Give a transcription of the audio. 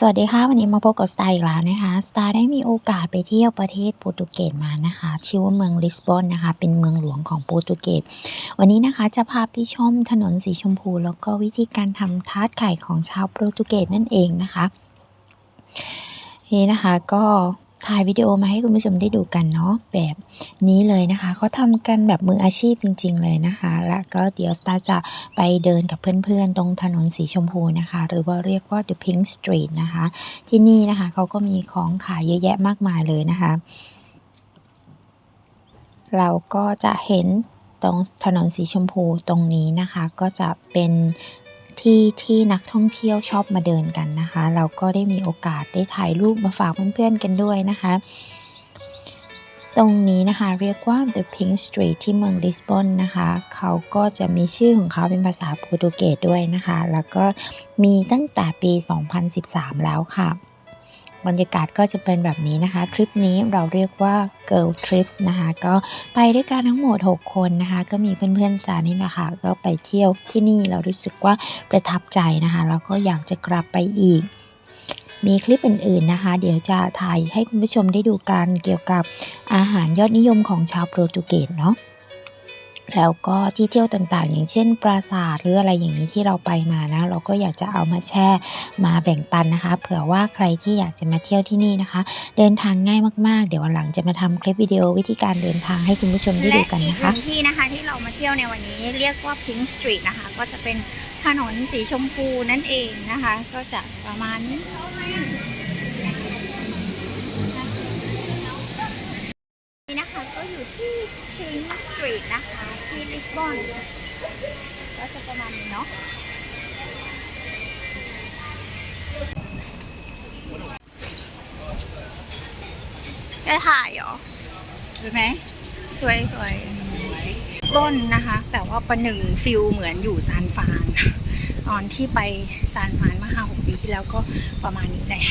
สวัสดีค่ะ วันนี้มาพบกับสตาร์อีกแล้วนะคะสตาร์ได้มีโอกาสไปเที่ยวประเทศโปรตุเกสมานะคะ ชื่อว่าเมืองลิสบอนนะคะ เป็นเมืองหลวงของโปรตุเกสวันนี้นะคะจะพาไปชมถนนสีชมพู แล้วก็วิธีการทำทาร์ตไข่ของชาวโปรตุเกสนั่นเองนะคะนี่นะคะก็ ถ่ายวิดีโอมาให้คุณผู้ชมได้ดูกันเนาะแบบนี้เลยนะคะเขาทำกันแบบมืออาชีพจริง ๆ เลยนะคะ แล้วก็เดี๋ยวสตาร์จะไปเดินกับเพื่อนๆ ตรงถนนสีชมพูนะคะ หรือว่าเรียกว่า the pink street นะคะ ที่นี่นะคะเขาก็มีของขายเยอะแยะมากมายเลยนะคะ เราก็จะเห็นตรงถนนสีชมพูตรงนี้นะคะ ก็จะเป็น ที่ที่นักท่องเที่ยวชอบมาเดินกันนะคะ เราก็ได้มีโอกาสได้ถ่ายรูปมาฝากเพื่อนๆกันด้วยนะคะ ตรงนี้นะคะเรียกว่า The Pink Street ที่เมืองลิสบอนนะคะ เขาก็จะมีชื่อของเขาเป็นภาษาโปรตุเกสด้วยนะคะ แล้วก็มีตั้งแต่ปี 2013 แล้วค่ะ บรรยากาศก็จะเป็นแบบนี้นะคะ ทริปนี้เราเรียกว่า Girl Trips นะคะ ก็ไปด้วยกันทั้งหมด 6 คนนะคะ ก็มีเพื่อนๆสานี่นะคะก็ไปเที่ยวที่นี่เรารู้สึกว่าประทับใจนะคะ แล้วก็อยากจะกลับไปอีกมีคลิปอื่นๆนะคะ เดี๋ยวจะถ่ายให้คุณผู้ชมได้ดูกันเกี่ยวกับอาหารยอดนิยมของชาวโปรตุเกสเนาะ แล้วก็ที่เที่ยวต่างๆ อย่างเช่น ปราสาทหรืออะไรอย่างนี้ที่เราไปมานะ เราก็อยากจะเอามาแชร์มาแบ่งปันนะคะ เผื่อว่าใครที่อยากจะมาเที่ยวที่นี่นะคะ เดินทางง่ายมากๆ เดี๋ยววันหลังจะมาทำคลิปวิดีโอวิธีการเดินทางให้คุณผู้ชมได้ดูกันนะคะและอีกหงที่นะคะที่เรามาเที่ยวในวันนี้เรียกว่า Pink Street นะคะ ก็จะเป็นถนนสีชมพูนั่นเองนะคะ ก็จะประมาณนี้ ที่ลิสบอนก็จะประมาณนี้เนาะจะถ่ายเหรอใช่ไหมสวยสวยต้นนะคะ แต่ว่าประหนึ่งฟิลเหมือนอยู่ซานฟาน ตอนที่ไปซานฟานเมื่อห้าหกปีที่แล้วก็ประมาณนี้แหละ